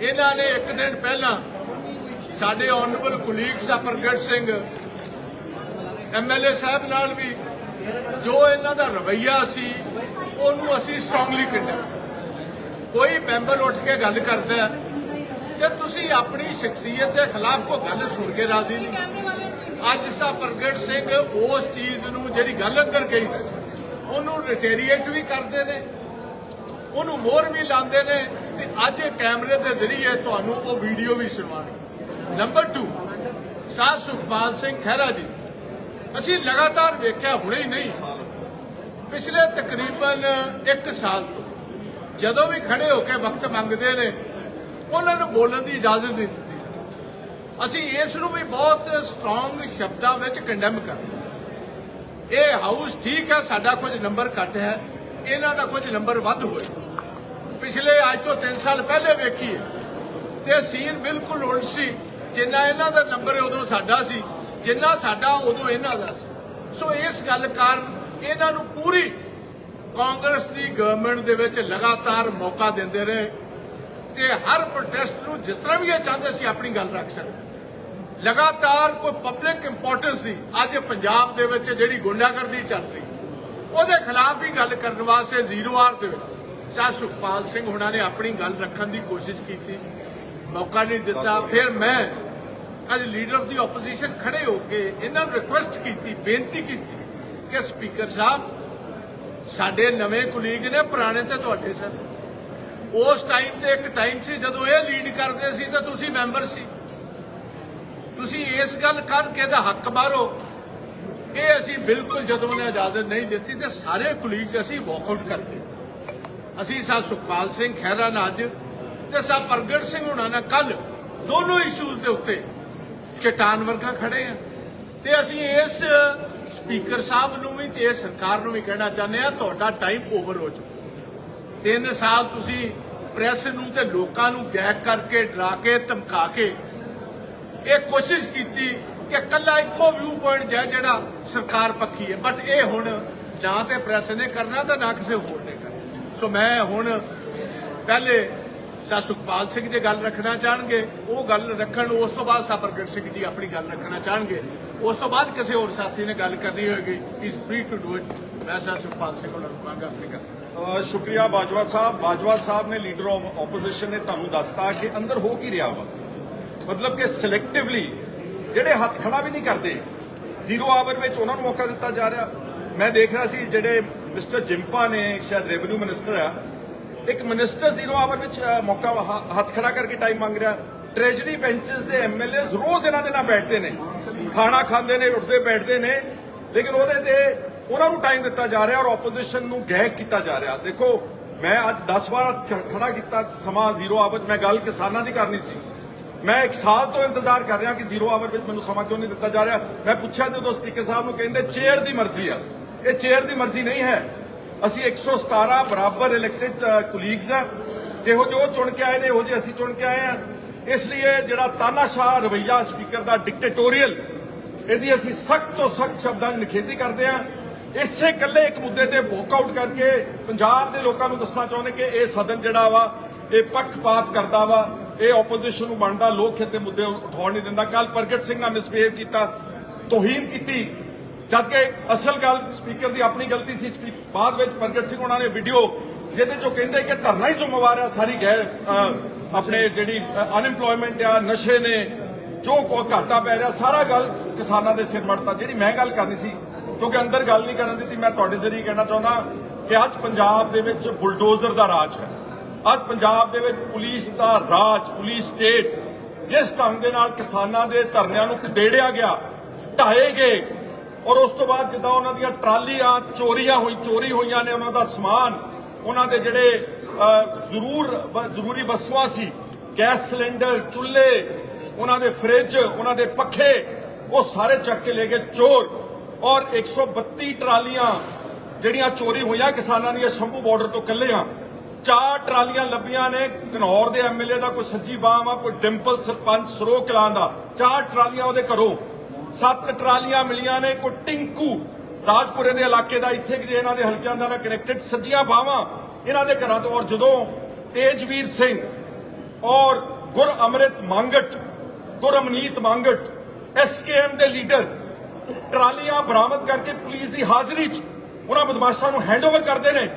ਇਹਨਾਂ ਨੇ ਇੱਕ ਦਿਨ ਪਹਿਲਾਂ ਸਾਡੇ ਆਨਰੇਬਲ ਕੁਲੀਗ ਪ੍ਰਗਟ ਸਿੰਘ ਐਮਐਲਏ ਸਾਹਿਬ ਨਾਲ ਵੀ ਜੋ ਇਹਨਾਂ ਦਾ ਰਵੱਈਆ ਸੀ, ਉਹਨੂੰ ਅਸੀਂ ਸਟਰੋਂਗਲੀ ਕੰਡਮ ਕੋਈ ਮੈਂਬਰ ਉੱਠ ਕੇ ਗੱਲ ਕਰਦਾ ਹੈ ਕਿ ਤੁਸੀਂ ਆਪਣੀ ਸ਼ਖਸੀਅਤ ਦੇ ਖਿਲਾਫ ਕੋਈ ਗੱਲ ਸੁਣ ਕੇ ਰਾਜ਼ੀ ਨਹੀਂ। ਅੱਜ ਸਾ ਪ੍ਰਗਟ ਸਿੰਘ ਉਸ ਚੀਜ਼ ਨੂੰ ਜਿਹੜੀ ਗੱਲ ਅੰਦਰ ਗਈ ਸੀ, ਉਹਨੂੰ ਰਿਟੇਰੀਏਟ ਵੀ ਕਰਦੇ ਨੇ, ਉਹਨੂੰ ਮੋਹਰ ਵੀ ਲਾਉਂਦੇ ਨੇ ਤੇ ਅੱਜ ਕੈਮਰੇ ਦੇ ਜ਼ਰੀਏ ਤੁਹਾਨੂੰ ਉਹ ਵੀਡੀਓ ਵੀ ਸੁਣਾਵਾਂਗੇ ਨੰਬਰ 2 ਸਾਧ ਸੁਖਪਾਲ ਸਿੰਘ ਖਹਿਰਾ ਜੀ, ਅਸੀਂ ਲਗਾਤਾਰ ਵੇਖਿਆ ਹੁਣੇ ਹੀ ਨਹੀਂ। ਪਿਛਲੇ ਤਕਰੀਬਨ 1 ਸਾਲ ਤੋਂ ਜਦੋਂ ਵੀ ਖੜੇ ਹੋ ਕੇ ਵਕਤ ਮੰਗਦੇ ਨੇ, ਉਹਨਾਂ ਨੂੰ ਬੋਲਣ ਦੀ ਇਜਾਜ਼ਤ ਨਹੀਂ ਦਿੱਤੀ। ਅਸੀਂ ਇਸ ਨੂੰ ਵੀ ਬਹੁਤ ਸਟਰੋਂਗ ਸ਼ਬਦਾਂ ਵਿੱਚ ਕੰਡੈਮ ਕਰਦੇ ਇਹ ਹਾਊਸ ਠੀਕ ਹੈ, ਸਾਡਾ ਕੁਝ ਨੰਬਰ ਘੱਟ ਹੈ, ਇਹਨਾਂ ਦਾ ਕੁਝ ਨੰਬਰ ਵੱਧ ਹੋਏ ਪਿਛਲੇ ਅੱਜ ਤੋਂ 3 ਸਾਲ ਪਹਿਲੇ ਵੇਖੀਏ ਤੇ ਸੀਨ ਬਿਲਕੁਲ ਉਲਟ ਸੀ। ਜਿੰਨਾ ਇਹਨਾਂ ਦਾ ਨੰਬਰ ਉਦੋਂ ਸਾਡਾ ਸੀ, ਜਿੰਨਾ ਸਾਡਾ ਉਦੋਂ ਇਹਨਾਂ ਦਾ ਸੀ। ਸੋ ਇਸ ਗੱਲ ਕਾਰਨ ਇਹਨਾਂ ਨੂੰ ਪੂਰੀ ਕਾਂਗਰਸ ਦੀ ਗਵਰਨਮੈਂਟ ਦੇ ਵਿੱਚ ਲਗਾਤਾਰ ਮੌਕਾ ਦਿੰਦੇ ਰਹੇ। ਤੇ ਹਰ ਪ੍ਰੋਟੈਸਟ ਨੂੰ ਜਿਸ ਤਰ੍ਹਾਂ ਵੀ ਇਹ ਚਾਹੁੰਦੇ ਸੀ, ਆਪਣੀ ਗੱਲ ਰੱਖ ਸਕਦੇ। ਲਗਾਤਾਰ ਕੋਈ ਪਬਲਿਕ ਇੰਪੋਰਟੈਂਸ ਸੀ। ਅੱਜ ਪੰਜਾਬ ਦੇ ਵਿੱਚ ਜਿਹੜੀ ਗੁੰਡਾਗਰਦੀ ਚੱਲ ਰਹੀ, ਉਹਦੇ ਖਿਲਾਫ ਵੀ ਗੱਲ ਕਰਨ ਵਾਸਤੇ ਜ਼ੀਰੋ ਆਰ ਦੇ ਵਿੱਚ। ਸ਼ਾਹ ਸੁਖਪਾਲ ਸਿੰਘ ਹੁਣਾਂ ਨੇ ਆਪਣੀ ਗੱਲ ਰੱਖਣ ਦੀ ਕੋਸ਼ਿਸ਼ ਕੀਤੀ। ਮੌਕਾ ਨਹੀਂ ਦਿੱਤਾ। ਫਿਰ ਮੈਂ ਅੱਜ ਲੀਡਰ ਆਫ ਦੀ ਆਪੋਜੀਸ਼ਨ ਖੜੇ ਹੋ ਕੇ ਇਹਨਾਂ ਨੂੰ ਰਿਕੁਐਸਟ ਕੀਤੀ, ਬੇਨਤੀ ਕੀਤੀ ਕਿ ਸਪੀਕਰ ਸਾਹਿਬ, ਸਾਡੇ ਨਵੇਂ ਕੁਲੀਗ ਨੇ ਪੁਰਾਣੇ ਤੇ ਤੁਹਾਡੇ ਸਨ ਉਸ ਟਾਈਮ ਤੇ ਇੱਕ ਟਾਈਮ ਸੀ ਜਦੋਂ ਇਹ ਲੀਡ ਕਰਦੇ ਸੀ ਤਾਂ ਤੁਸੀਂ ਮੈਂਬਰ ਸੀ। ਤੁਸੀਂ ਇਸ ਗੱਲ ਕਰਕੇ ਦਾ ਹੱਕ ਮਾਰੋ। ਇਹ ਅਸੀਂ ਬਿਲਕੁਲ ਜਦੋਂ ਉਹਨੇ ਇਜਾਜ਼ਤ ਨਹੀਂ ਦਿੱਤੀ ਤੇ ਸਾਰੇ ਕੁਲੀਗਸ ਅਸੀਂ ਵਾਕਆਊਟ ਕਰ ਗਏ ਅਸੀਂ ਸਾ ਸੁਖਪਾਲ ਸਿੰਘ ਖਹਿਰਾ ਨਾਲ ਅੱਜ ਤੇ ਸਾ ਪ੍ਰਗਟ ਸਿੰਘ ਹੁਣਾਂ ਨਾਲ ਕੱਲ ਦੋਨੋਂ ਇਸ਼ੂਜ਼ ਦੇ ਉੱਤੇ ਚਟਾਨ ਵਰਗਾ ਖੜੇ ਆ। ਤੇ ਅਸੀਂ ਇਸ ਸਪੀਕਰ ਸਾਹਿਬ ਨੂੰ ਵੀ ਤੇ ਇਸ ਸਰਕਾਰ ਨੂੰ ਵੀ ਕਹਿਣਾ ਚਾਹੁੰਦੇ ਆ ਤੁਹਾਡਾ ਟਾਈਮ ਓਵਰ ਹੋ ਚੁੱਕਾ। ਤਿੰਨ ਸਾਲ ਤੁਸੀਂ ਪ੍ਰੈਸ ਨੂੰ ਤੇ ਲੋਕਾਂ ਨੂੰ ਗੈਕ ਕਰਕੇ, ਡਰਾ ਕੇ, ਧਮਕਾ ਕੇ ਇਹ ਕੋਸ਼ਿਸ਼ ਕੀਤੀ ਕਿ ਕੱਲਾ ਇੱਕੋ ਵਿਊ ਪੁਆਇੰਟ ਹੈ ਜਿਹੜਾ ਸਰਕਾਰ ਪੱਖੀ ਹੈ। ਬਟ ਇਹ ਹੁਣ ਨਾ ਤੇ ਪ੍ਰੈਸ ਨੇ ਕਰਨਾ ਤਾਂ ਨਾ ਕਿਸੇ ਹੋਰ ਨੇ ਕਰਨਾ। ਸੋ ਮੈਂ ਹੁਣ ਪਹਿਲੇ ਸਾ ਸੁਖਪਾਲ ਸਿੰਘ ਜੀ ਗੱਲ ਰੱਖਣਾ ਚਾਹਣਗੇ, ਉਹ ਗੱਲ ਰੱਖਣ ਉਸ ਤੋਂ ਬਾਅਦ ਸਾ ਪ੍ਰਗਟ ਸਿੰਘ ਜੀ ਆਪਣੀ ਗੱਲ ਰੱਖਣਾ ਚਾਹਣਗੇ। ਉਸ ਤੋਂ ਬਾਅਦ ਕਿਸੇ ਹੋਰ ਸਾਥੀ ਨੇ ਗੱਲ ਕਰਨੀ ਹੋਏਗੀ is free to do it ਮੈਂ ਸਾ ਸੁਖਪਾਲ ਸਿੰਘ ਨੂੰ ਰੁਕਾਂਗਾ ਆਪਣੀ ਗੱਲ। ਸ਼ੁਕਰੀਆ ਬਾਜਵਾ ਸਾਹਿਬ। ਬਾਜਵਾ ਸਾਹਿਬ ਨੇ ਲੀਡਰ ਆਫ ਆਪੋਜੀਸ਼ਨ ਨੇ ਤੁਹਾਨੂੰ ਦੱਸਤਾ ਕਿ ਅੰਦਰ ਹੋ ਕੀ ਰਿਹਾ ਵਾ। ਮਤਲਬ ਕਿ ਸਿਲੈਕਟਿਵਲੀ ਜਿਹੜੇ ਹੱਥ ਖੜਾ ਵੀ ਨਹੀਂ ਕਰਦੇ ਜ਼ੀਰੋ ਆਵਰ ਵਿੱਚ ਉਹਨਾਂ ਨੂੰ ਮੌਕਾ ਦਿੱਤਾ ਜਾ ਰਿਹਾ। ਮੈਂ ਦੇਖ ਰਿਹਾ ਸੀ ਜਿਹੜੇ ਮਿਸਟਰ ਜਿੰਪਾ ਨੇ ਸ਼ਾਇਦ ਰੈਵਨਿਊ ਮਿਨਿਸਟਰ ਆ। ਇੱਕ ਮਿਨਿਸਟਰ ਜ਼ੀਰੋ ਆਵਰ ਵਿੱਚ ਮੌਕਾ ਹੱਥ ਖੜਾ ਕਰਕੇ ਟਾਈਮ ਮੰਗ ਰਿਹਾ। ਟ੍ਰੈਜਰੀ ਬੈਂਚਸ ਦੇ ਐਮਐਲਏਸ ਰੋਜ਼ ਇਹਨਾਂ ਦੇ ਨਾਲ ਬੈਠਦੇ ਨੇ। ਖਾਣਾ ਖਾਂਦੇ ਨੇ, ਉੱਠਦੇ ਬੈਠਦੇ ਨੇ। ਲੇਕਿਨ ਉਹਦੇ ਤੇ ਉਹਨਾਂ ਨੂੰ ਟਾਈਮ ਦਿੱਤਾ ਜਾ ਰਿਹਾ ਔਰ ਆਪੋਜੀਸ਼ਨ ਨੂੰ ਗੈਕ ਕੀਤਾ ਜਾ ਰਿਹਾ। ਦੇਖੋ, ਮੈਂ ਅੱਜ 10 ਵਾਰ ਖੜਾ ਕੀਤਾ ਸਮਾਂ ਜ਼ੀਰੋ ਆਵਰ ਮੈਂ ਗੱਲ ਕਿਸਾਨਾਂ ਦੀ ਕਰਨੀ ਸੀ। ਮੈਂ ਇੱਕ ਸਾਲ ਤੋਂ ਇੰਤਜ਼ਾਰ ਕਰ ਰਿਹਾ ਕਿ ਜ਼ੀਰੋ ਆਵਰ ਵਿੱਚ ਮੈਨੂੰ ਸਮਾਂ ਕਿਉਂ ਨਹੀਂ ਦਿੱਤਾ ਜਾ ਰਿਹਾ। ਮੈਂ ਪੁੱਛਿਆ ਜਦੋਂ ਸਪੀਕਰ ਸਾਹਿਬ ਨੂੰ ਕਹਿੰਦੇ ਚੇਅਰ ਦੀ ਮਰਜ਼ੀ ਆ। ਇਹ ਚੇਅਰ ਦੀ ਮਰਜ਼ੀ ਨਹੀਂ ਹੈ। ਅਸੀਂ 117 ਬਰਾਬਰ ਇਲੈਕਟਿਡ ਕੁਲੀਗਸ ਆ। ਜਿਹੋ ਜਿਹੇ ਉਹ ਚੁਣ ਕੇ ਆਏ ਨੇ, ਉਹੋ ਜਿਹੇ ਅਸੀਂ ਚੁਣ ਕੇ ਆਏ ਆ। ਇਸ ਲਈ ਜਿਹੜਾ ਤਾਨਾਸ਼ਾਹ ਰਵਈਆ ਸਪੀਕਰ ਦਾ ਡਿਕਟੇਟੋਰੀਅਲ ਇਹਦੀ ਅਸੀਂ ਸਖਤ ਤੋਂ ਸਖਤ ਸ਼ਬਦਾਂ ਦੀ ਨਿਖੇਧੀ ਕਰਦੇ ਆ। ਇਸੇ ਇਕੱਲੇ ਇੱਕ ਮੁੱਦੇ ਤੇ ਵੋਕਆਊਟ ਕਰਕੇ ਪੰਜਾਬ ਦੇ ਲੋਕਾਂ ਨੂੰ ਦੱਸਣਾ ਚਾਹੁੰਦੇ ਕਿ ਇਹ ਸਦਨ ਜਿਹੜਾ ਵਾ, ਇਹ ਪੱਖਪਾਤ ਕਰਦਾ ਵਾ, ਇਹ ਆਪੋਜੀਸ਼ਨ ਨੂੰ ਬਣਦਾ, ਲੋਕ ਹਿੱਤ ਮੁੱਦੇ ਉਠਾਉਣ ਨਹੀਂ ਦਿੰਦਾ। ਕੱਲ ਪ੍ਰਗਟ ਸਿੰਘ ਨਾਲ ਮਿਸਬਿਹੇਵ ਕੀਤਾ, ਤੋਹੀਨ ਕੀਤੀ। ਜਦ ਕਿ ਅਸਲ ਗੱਲ ਸਪੀਕਰ ਦੀ ਆਪਣੀ ਗਲਤੀ ਸੀ ਬਾਅਦ ਵਿੱਚ ਪ੍ਰਗਟ ਸਿੰਘ ਉਹਨਾਂ ਨੇ ਵੀਡੀਓ ਜਿਹਦੇ ਚੋਂ ਕਹਿੰਦੇ ਕਿ ਧਰਨਾ ਹੀ ਜ਼ਿੰਮੇਵਾਰ ਆ, ਸਾਰੀ ਗੈਰ ਆਪਣੇ ਜਿਹੜੀ ਅਨਐਮਪਲੋਇਮੈਂਟ ਆ, ਨਸ਼ੇ ਨੇ, ਜੋ ਕੋ ਘਾਟਾ ਪੈ ਰਿਹਾ, ਸਾਰਾ ਗੱਲ ਕਿਸਾਨਾਂ ਦੇ ਸਿਰ ਮੜਤਾ। ਜਿਹੜੀ ਮੈਂ ਗੱਲ ਕਰਨੀ ਸੀ, ਕਿਉਂਕਿ ਅੰਦਰ ਗੱਲ ਨਹੀਂ ਕਰਨ ਦਿੱਤੀ, ਮੈਂ ਤੁਹਾਡੇ ਜ਼ਰੀਏ ਕਹਿਣਾ ਚਾਹੁੰਦਾ ਕਿ ਅੱਜ ਪੰਜਾਬ ਦੇ ਵਿੱਚ ਬੁਲਡੋਜ਼ਰ ਦਾ ਰਾਜ ਹੈ। ਅੱਜ ਪੰਜਾਬ ਦੇ ਵਿੱਚ ਪੁਲਿਸ ਦਾ ਰਾਜ, ਪੁਲਿਸ ਸਟੇਟ ਜਿਸ ਢੰਗ ਦੇ ਨਾਲ ਕਿਸਾਨਾਂ ਦੇ ਧਰਨਿਆਂ ਨੂੰ ਖਦੇੜਿਆ ਗਿਆ ਢਾਏ ਗਏ ਔਰ ਉਸ ਤੋਂ ਬਾਅਦ ਜਿੱਦਾਂ ਉਹਨਾਂ ਦੀਆਂ ਟਰਾਲੀਆਂ, ਚੋਰੀਆਂ ਹੋਈ, ਚੋਰੀ ਹੋਈਆਂ ਨੇ ਉਹਨਾਂ ਦਾ ਸਮਾਨ, ਉਹਨਾਂ ਦੇ ਜਿਹੜੇ ਜ਼ਰੂਰ ਜ਼ਰੂਰੀ ਵਸਤੂਆਂ ਸੀ, ਗੈਸ ਸਿਲੰਡਰ, ਚੁੱਲ੍ਹੇ, ਉਹਨਾਂ ਦੇ ਫ੍ਰਿਜ, ਉਹਨਾਂ ਦੇ ਪੱਖੇ, ਉਹ ਸਾਰੇ ਚੱਕ ਕੇ ਲੈ ਗਏ ਚੋਰ। ਔਰ 132 ਟਰਾਲੀਆਂ ਜਿਹੜੀਆਂ ਚੋਰੀ ਹੋਈਆਂ ਕਿਸਾਨਾਂ ਦੀਆਂ ਸ਼ੰਭੂ ਬਾਰਡਰ ਤੋਂ ਕੱਲਿਆਂ ਚਾਰ ਟਰਾਲੀਆਂ ਲੱਭੀਆਂ ਨੇ, ਘਨੌਰ ਦੇ ਐਮਐਲਏ ਦਾ ਕੋਈ ਸੱਜੀ ਬਾਹ ਆ ਕੋਈ ਡਿੰਪਲ ਸਰਪੰਚ ਸਰੋ ਕਲਾਂ ਦਾ। ਚਾਰ ਟਰਾਲੀਆਂ ਉਹਦੇ ਘਰੋਂ। ਸੱਤ ਟਰਾਲੀਆਂ ਮਿਲੀਆਂ ਨੇ ਕੋਈ ਟਿੰਕੂ ਰਾਜਪੁਰੇ ਦੇ ਇਲਾਕੇ ਦਾ, ਇੱਥੇ ਕਿ ਜੇ ਇਹਨਾਂ ਦੇ ਹਲਕਿਆਂ ਦਾ ਨਾਲ ਕਨੈਕਟਡ ਸੱਜੀਆਂ ਬਾਵਾਂ ਇਹਨਾਂ ਦੇ ਘਰਾਂ ਤੋਂ। ਔਰ ਜਦੋਂ ਤੇਜਵੀਰ ਸਿੰਘ ਔਰ ਗੁਰ ਅੰਮ੍ਰਿਤ ਮੰਗਟ ਗੁਰਮਨੀਤ ਮੰਗਟ ਐਸਕੇਐਮ ਦੇ ਲੀਡਰ ਟਰਾਲੀਆਂ ਬਰਾਮਦ ਕਰਕੇ ਪੁਲਿਸ ਦੀ ਹਾਜ਼ਰੀ 'ਚ ਉਹਨਾਂ ਬਦਮਾਸ਼ਾਂ ਨੂੰ ਹੈਂਡਓਵਰ ਕਰਦੇ ਨੇ।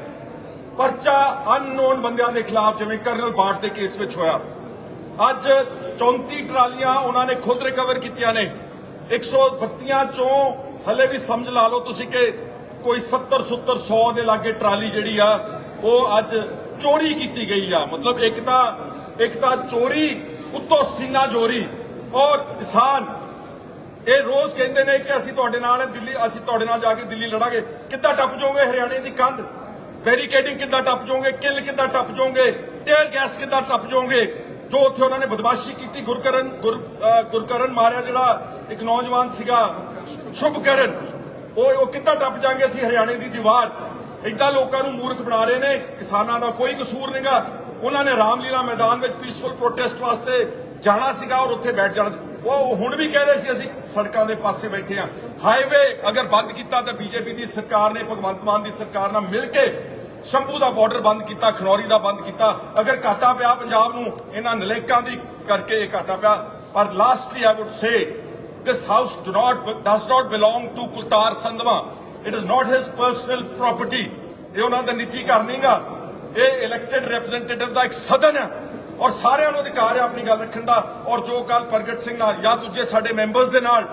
ਪਰਚਾ ਅਨਨੋਨ ਬੰਦਿਆਂ ਦੇ ਖਿਲਾਫ, ਜਿਵੇਂ ਕਰਨਲ ਬਾਟ ਦੇ ਕੇਸ ਵਿੱਚ ਹੋਇਆ। ਅੱਜ 34 ਟਰਾਲੀਆਂ ਉਹਨਾਂ ਨੇ ਖੁਦ ਰਿਕਵਰ ਕੀਤੀਆਂ ਨੇ। 132 ਚੋਂ ਹਲੇ ਵੀ ਸਮਝ ਲਾ ਲਓ ਤੁਸੀਂ ਕਿ ਕੋਈ 70 70 100 ਦੇ ਲਾਗੇ ਟਰਾਲੀ ਜਿਹੜੀ ਆ, ਉਹ ਅੱਜ ਚੋਰੀ ਕੀਤੀ ਗਈ ਆ। ਮਤਲਬ ਇੱਕ ਤਾਂ ਇੱਕ ਤਾਂ ਚੋਰੀ, ਉੱਤੋਂ ਸੀਨਾ ਚੋਰੀ ਔਰ ਕਿਸਾਨ। ਇਹ ਰੋਜ਼ ਕਹਿੰਦੇ ਨੇ ਕਿ ਅਸੀਂ ਤੁਹਾਡੇ ਨਾਲ ਦਿੱਲੀ, ਅਸੀਂ ਤੁਹਾਡੇ ਨਾਲ ਜਾ ਕੇ ਦਿੱਲੀ ਲੜਾਂਗੇ। ਕਿੱਦਾਂ ਟੱਪ ਜਾਓਗੇ ਹਰਿਆਣੇ ਦੀ ਕੰਧ? ਬੈਰੀਕੇਡਿੰਗ ਕਿੱਦਾਂ ਟੱਪ ਜਾਓਗੇ? ਕਿੱਲ ਕਿੱਦਾਂ ਟੱਪ ਜਾਓਗੇ? ਟੇਅਰ ਗੈਸ ਕਿੱਦਾਂ ਟੱਪ ਜਾਓਗੇ? ਜੋ ਉੱਥੇ ਉਹਨਾਂ ਨੇ ਬਦਮਾਸ਼ੀ ਕੀਤੀ, ਗੁਰਕਰਨ, ਗੁਰ ਗੁਰਕਰਨ ਮਾਰਿਆ ਜਿਹੜਾ ਇੱਕ ਨੌਜਵਾਨ ਸੀਗਾ ਸ਼ੁਭਕਰਨ। ਉਹ ਉਹ ਕਿੱਦਾਂ ਟੱਪ ਜਾਾਂਗੇ ਅਸੀਂ ਹਰਿਆਣੇ ਦੀ ਦੀਵਾਰ? ਏਦਾਂ ਲੋਕਾਂ ਨੂੰ ਮੂਰਖ ਬਣਾ ਰਹੇ ਨੇ, ਕਿਸਾਨਾਂ ਦਾ ਕੋਈ ਕਸੂਰ ਨਹੀਂਗਾ ਉਹਨਾਂ ਨੇ ਰਾਮਲੀਲਾ ਮੈਦਾਨ ਵਿੱਚ ਪੀਸਫੁਲ ਪ੍ਰੋਟੈਸਟ ਵਾਸਤੇ ਜਾਣਾ ਸੀਗਾ ਔਰ ਉੱਥੇ ਬੈਠ ਜਾਣਾ। ਉਹ ਹੁਣ ਵੀ ਕਹਿ ਰਹੇ ਸੀ, ਅਸੀਂ ਸੜਕਾਂ ਦੇ ਪਾਸੇ ਬੈਠੇ ਆ ਹਾਈਵੇ ਅਗਰ ਬੰਦ ਕੀਤਾ ਤਾਂ ਬੀਜੇਪੀ ਦੀ ਸਰਕਾਰ ਨੇ, ਭਗਵੰਤ ਮਾਨ ਦੀ ਸਰਕਾਰ ਨਾਲ ਮਿਲ ਕੇ ਸ਼ੰਭੂ ਦਾ ਬਾਰਡਰ ਬੰਦ ਕੀਤਾ, ਖਨੌਰੀ ਦਾ ਬੰਦ ਕੀਤਾ। ਅਗਰ ਘਾਟਾ ਪਿਆ ਪੰਜਾਬ ਨੂੰ, ਇਹਨਾਂ ਨਲੇਕਾਂ ਦੀ ਕਰਕੇ ਇਹ ਘਾਟਾ ਪਿਆ। ਪਰ lastly I would say this house do not does not belong to Kultar Sandhwa. It is not his personal property. ਇਹ ਉਹਨਾਂ ਦਾ ਨਿੱਜੀ ਘਰ ਨਹੀਂਗਾ ਇਹ ਇਲੈਕਟਿਡ ਰਿਪਰੈਜ਼ੈਂਟੇਟਿਵ ਦਾ ਇੱਕ ਸਦਨ ਹੈ। ਔਰ ਸਾਰਿਆਂ ਨੂੰ ਅਧਿਕਾਰ ਹੈ ਆਪਣੀ ਗੱਲ ਰੱਖਣ ਦਾ। ਔਰ ਜੋ ਕੱਲ ਪ੍ਰਗਟ ਸਿੰਘ ਨਾਲ ਜਾਂ ਦੂਜੇ ਸਾਡੇ ਮੈਂਬਰਸ ਦੇ ਨਾਲ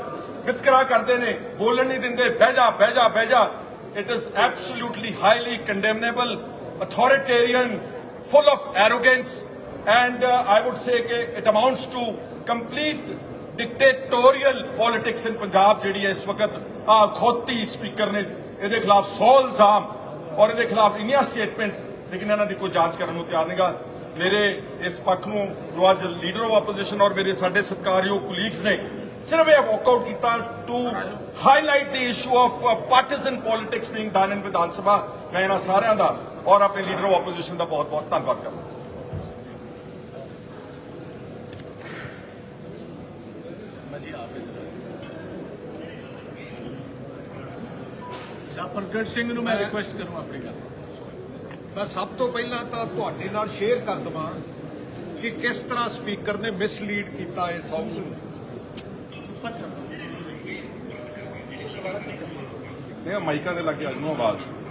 ਵਿਤਕਰਾ ਕਰਦੇ ਨੇ ਬੋਲਣ ਨਹੀਂ ਦਿੰਦੇ ਬਹਿ ਜਾ ਬਹਿ ਜਾ ਬਹਿ ਜਾ। It is absolutely highly condemnable authoritarian full of arrogance and uh, I would say ਕਿ it amounts to complete dictatorial politics in Punjab ਜਿਹੜੀ ਹੈ ਇਸ ਵਕਤ ਆ ਖੋਤੀ ਸਪੀਕਰ ਨੇ ਇਹਦੇ ਖਿਲਾਫ 100 ਇਲਜ਼ਾਮ ਔਰ ਇਹਦੇ ਖਿਲਾਫ ਇੰਨੀਆਂ ਸਟੇਟਮੈਂਟਸ ਲੇਕਿਨ ਇਹਨਾਂ ਦੀ ਕੋਈ ਜਾਂਚ ਕਰਨ ਨੂੰ ਤਿਆਰ ਨਹੀਂਗਾ। ਮੇਰੇ ਇਸ ਪੱਖ ਨੂੰ ਜੋ ਅੱਜ ਲੀਡਰ ਆਫ ਆਪੋਜੀਸ਼ਨ ਔਰ ਮੇਰੇ ਸਾਡੇ ਸਤਿਕਾਰਯੋਗ ਕੁਲੀਗਸ ਨੇ ਸਿਰਫ ਇਹ ਵਾਕਆਊਟ ਕੀਤਾ to highlight the issue of partisan politics being done in Vidhan Sabha ਮੈਂ ਇਹਨਾਂ ਸਾਰਿਆਂ ਦਾ ਔਰ ਆਪਣੇ ਲੀਡਰ ਆਫ ਆਪੋਜੀਸ਼ਨ ਦਾ ਬਹੁਤ ਬਹੁਤ ਧੰਨਵਾਦ ਕਰਦਾ। ਪ੍ਰਗਟ ਸਿੰਘ ਨੂੰ ਮੈਂ ਰਿਕੁਐਸਟ ਕਰੂੰ ਆਪਣੀ ਗੱਲ। ਮੈਂ ਸਭ ਤੋਂ ਪਹਿਲਾਂ ਤਾਂ ਤੁਹਾਡੇ ਨਾਲ ਸ਼ੇਅਰ ਕਰ ਦਵਾਂ ਕਿ ਕਿਸ ਤਰ੍ਹਾਂ ਸਪੀਕਰ ਨੇ ਮਿਸਲੀਡ ਕੀਤਾ ਇਸ ਹਾਊਸ ਨੂੰ। ਇਹ ਮਾਈਕਾਂ ਦੇ ਲੱਗੇ ਅੱਜ ਨੂੰ ਆਵਾਜ਼।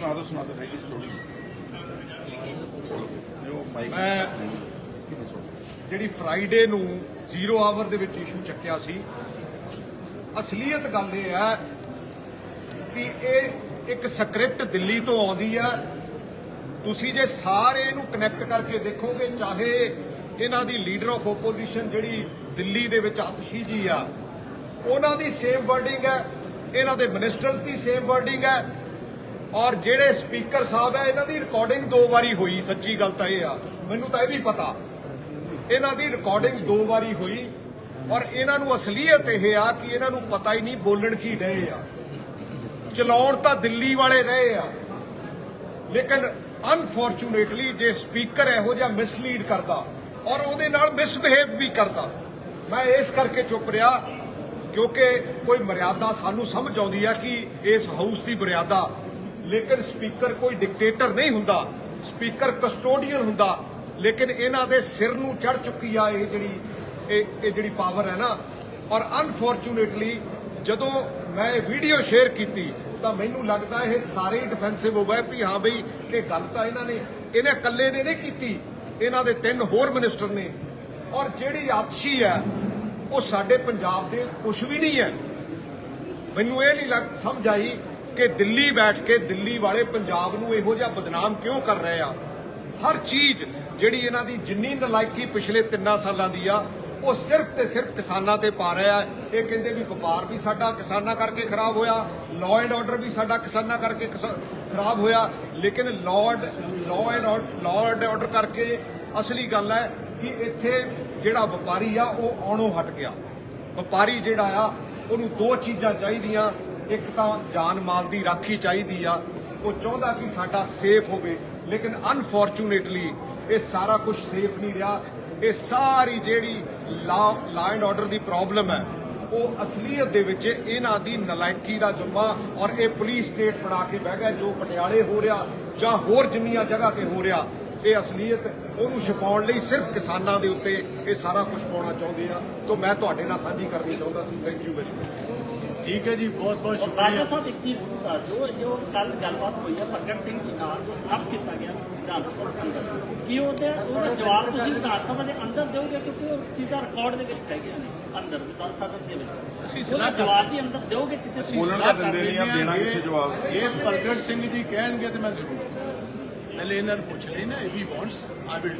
ਸੁਣਾ ਦੋ ਸੁਣਾ ਦੋ ਰਹੀ ਸਟੋਰੀ ਮੈਂ ਜਿਹੜੀ ਫਰਾਈਡੇ ਨੂੰ ਜ਼ੀਰੋ ਆਵਰ ਦੇ ਵਿੱਚ ਇਸ਼ੂ ਚੱਕਿਆ ਸੀ, ਅਸਲੀਅਤ ਗੱਲ ਇਹ ਹੈ ਕਿ ਇਹ ਇੱਕ ਸਕ੍ਰਿਪਟ ਦਿੱਲੀ ਤੋਂ ਆਉਂਦੀ ਹੈ। ਤੁਸੀਂ ਜੇ ਸਾਰੇ ਇਹਨੂੰ ਕਨੈਕਟ ਕਰਕੇ ਦੇਖੋਗੇ, ਚਾਹੇ ਇਹਨਾਂ ਦੀ ਲੀਡਰ ਆਫ ਆਪੋਜੀਸ਼ਨ ਜਿਹੜੀ ਦਿੱਲੀ ਦੇ ਵਿੱਚ ਆਤਸ਼ੀ ਜੀ ਆ, ਉਹਨਾਂ ਦੀ ਸੇਮ ਵਰਡਿੰਗ ਹੈ, ਇਹਨਾਂ ਦੇ ਮਿਨਿਸਟਰਸ ਦੀ ਸੇਮ ਵਰਡਿੰਗ ਹੈ ਔਰ ਜਿਹੜੇ ਸਪੀਕਰ ਸਾਹਿਬ ਆ, ਇਹਨਾਂ ਦੀ ਰਿਕਾਰਡਿੰਗ ਦੋ ਵਾਰੀ ਹੋਈ, ਸੱਚੀ ਗੱਲ ਤਾਂ ਇਹ ਆ। ਮੈਨੂੰ ਤਾਂ ਇਹ ਵੀ ਪਤਾ। ਇਹਨਾਂ ਦੀ ਰਿਕਾਰਡਿੰਗ ਦੋ ਵਾਰੀ ਹੋਈ ਔਰ ਇਹਨਾਂ ਨੂੰ ਅਸਲੀਅਤ ਇਹ ਆ ਕਿ ਇਹਨਾਂ ਨੂੰ ਪਤਾ ਹੀ ਨਹੀਂ ਬੋਲਣ ਕੀ ਰਹੇ ਆ। ਚਲਾਉਣ ਤਾਂ ਦਿੱਲੀ ਵਾਲੇ ਰਹੇ ਆ। ਲੇਕਿਨ ਅਨਫੋਰਚੂਨੇਟਲੀ ਜੇ ਸਪੀਕਰ ਇਹੋ ਜਿਹਾ ਮਿਸਲੀਡ ਕਰਦਾ ਔਰ ਉਹਦੇ ਨਾਲ ਮਿਸਬਿਹੇਵ ਵੀ ਕਰਦਾ, ਮੈਂ ਇਸ ਕਰਕੇ ਚੁੱਪ ਰਿਹਾ ਕਿਉਂਕਿ ਕੋਈ ਮਰਿਆਦਾ ਸਾਨੂੰ ਸਮਝ ਆਉਂਦੀ ਆ ਕਿ ਇਸ ਹਾਊਸ ਦੀ ਮਰਿਆਦਾ ਲੇਕਿਨ ਸਪੀਕਰ ਕੋਈ ਡਿਕਟੇਟਰ ਨਹੀਂ ਹੁੰਦਾ। ਸਪੀਕਰ ਕਸਟੋਡੀਅਨ ਹੁੰਦਾ। ਲੇਕਿਨ ਇਹਨਾਂ ਦੇ ਸਿਰ ਨੂੰ ਚੜ ਚੁੱਕੀ ਆ ਇਹ ਜਿਹੜੀ, ਇਹ ਇਹ ਜਿਹੜੀ ਪਾਵਰ ਹੈ ਨਾ। ਔਰ ਅਨਫੋਰਚੂਨੇਟਲੀ ਜਦੋਂ ਮੈਂ ਇਹ ਵੀਡੀਓ ਸ਼ੇਅਰ ਕੀਤੀ, ਤਾਂ ਮੈਨੂੰ ਲੱਗਦਾ ਇਹ ਸਾਰੇ ਡਿਫੈਂਸਿਵ ਹੋ ਗਏ ਵੀ ਹਾਂ ਬਈ, ਇਹ ਗੱਲ ਤਾਂ ਇਹਨਾਂ ਨੇ, ਇਹਨੇ ਇਕੱਲੇ ਨੇ ਨਹੀਂ ਕੀਤੀ। ਇਹਨਾਂ ਦੇ ਤਿੰਨ ਹੋਰ ਮਿਨਿਸਟਰ ਨੇ। ਔਰ ਜਿਹੜੀ ਆਤਸ਼ੀ ਹੈ, ਉਹ ਸਾਡੇ ਪੰਜਾਬ ਦੇ ਕੁਝ ਵੀ ਨਹੀਂ ਹੈ। ਮੈਨੂੰ ਇਹ ਨਹੀਂ ਲੱਗ ਸਮਝ ਆਈ ਕਿ ਦਿੱਲੀ ਬੈਠ ਕੇ ਦਿੱਲੀ ਵਾਲੇ ਪੰਜਾਬ ਨੂੰ ਇਹੋ ਜਿਹਾ ਬਦਨਾਮ ਕਿਉਂ ਕਰ ਰਹੇ ਆ? ਹਰ ਚੀਜ਼ ਜਿਹੜੀ ਇਹਨਾਂ ਦੀ ਜਿੰਨੀ ਨਲਾਇਕੀ ਪਿਛਲੇ 3 ਸਾਲਾਂ ਦੀ ਆ, ਉਹ ਸਿਰਫ ਤੇ ਸਿਰਫ ਕਿਸਾਨਾਂ ਤੇ ਪਾ ਰਿਹਾ ਹੈ ਇਹ ਕਹਿੰਦੇ ਵੀ ਵਪਾਰ ਵੀ ਸਾਡਾ ਕਿਸਾਨਾਂ ਕਰਕੇ ਖਰਾਬ ਹੋਇਆ ਲਾਅ ਐਂਡ ਆਰਡਰ ਵੀ ਸਾਡਾ ਕਿਸਾਨਾਂ ਕਰਕੇ ਖਰਾਬ ਹੋਇਆ। ਲੇਕਿਨ lord law and law and order ਕਰਕੇ ਅਸਲੀ ਗੱਲ ਹੈ ਕਿ ਇੱਥੇ ਜਿਹੜਾ ਵਪਾਰੀ ਆ, ਉਹ ਆਉਣੋਂ ਹਟ ਗਿਆ। ਵਪਾਰੀ ਜਿਹੜਾ ਆ, ਉਹਨੂੰ ਦੋ ਚੀਜ਼ਾਂ ਚਾਹੀਦੀਆਂ। ਇੱਕ ਤਾਂ ਜਾਨ ਮਾਲ ਦੀ ਰਾਖੀ ਚਾਹੀਦੀ ਆ। ਉਹ ਚਾਹੁੰਦਾ ਕਿ ਸਾਡਾ ਸੇਫ ਹੋਵੇ, ਲੇਕਿਨ ਅਨਫੋਰਚੂਨੇਟਲੀ ਇਹ ਸਾਰਾ ਕੁਝ ਸੇਫ ਨਹੀਂ ਰਿਹਾ। ਇਹ ਸਾਰੀ ਜਿਹੜੀ ਲਾ law and order the problem ਹੈ, ਉਹ ਅਸਲੀਅਤ ਦੇ ਵਿੱਚ ਇਹਨਾਂ ਦੀ ਨਲਾਇਕੀ ਦਾ ਜੁਮਾ ਔਰ ਇਹ ਪੁਲਿਸ ਸਟੇਟ ਬਣਾ ਕੇ ਬਹਿ ਗਿਆ, ਜੋ ਪਟਿਆਲੇ ਹੋ ਰਿਹਾ ਜਾਂ ਹੋਰ ਜਿੰਨੀਆਂ ਜਗ੍ਹਾ ਤੇ ਹੋ ਰਿਹਾ, ਇਹ ਅਸਲੀਅਤ ਉਹਨੂੰ ਛੁਪਾਉਣ ਲਈ ਸਿਰਫ ਕਿਸਾਨਾਂ ਦੇ ਉੱਤੇ ਇਹ ਸਾਰਾ ਕੁਝ ਪਾਉਣਾ ਚਾਹੁੰਦੇ ਆ। ਤੋਂ ਮੈਂ ਤੁਹਾਡੇ ਨਾਲ ਸਾਂਝੀ ਕਰਨੀ ਚਾਹੁੰਦਾ ਥੈਂਕ ਯੂ ਵੈਰੀ ਮਚ ਠੀਕ ਹੈ ਜੀ ਬਹੁਤ ਬਹੁਤ ਬਾਜਵਾ ਸ਼ੁਕਰੀਆ ਸਾਹਿਬ ਇੱਕ ਚੀਜ਼ ਅ, ਜੋ ਜੋ ਕੱਲ ਗੱਲਬਾਤ ਹੋਈ ਹੈ ਪ੍ਰਗਟ ਸਿੰਘ ਜੀ ਨਾਲ ਜੋ ਸਾਫ਼ ਕੀਤਾ ਗਿਆ ਵਿਧਾਨ ਸਭਾ ਦੇ ਅੰਦਰ ਕੀ ਉਹਦੇ ਉਹਦਾ ਜਵਾਬ ਤੁਸੀਂ ਵਿਧਾਨ ਸਭਾ ਦੇ ਅੰਦਰ ਦਿਓਗੇ ਕਿਉਂਕਿ ਉਹ ਚੀਜ਼ਾਂ ਰਿਕਾਰਡ ਦੇ ਵਿੱਚ ਹੈਗੀਆਂ ਨੇ ਅੰਦਰ ਵਿਧਾਨ ਸਭਾ ਦੇ ਵਿੱਚ ਅਸੀਂ ਉਹਦਾ ਸਲਾਹ ਜਵਾਬ ਵੀ ਅੰਦਰ ਦਿਓਗੇ ਕਿਸੇ ਅਸੀਂ ਬੋਲਣ ਸਲਾਹ ਤਾਂ ਦਿੰਦੇ ਨਹੀਂ ਆ, ਕਰ ਦੇਣਾ ਲੈਂਦੇ ਕਿੱਥੇ ਜਵਾਬ? ਇਹ ਪ੍ਰਗਟ ਸਿੰਘ ਜੀ ਕਹਿਣਗੇ ਤੇ ਮੈਂ ਜ਼ਰੂਰ ਪਹਿਲੇ ਇਹਨਾਂ ਨੂੰ ਪੁੱਛ ਲੈਣਾ if he wants I will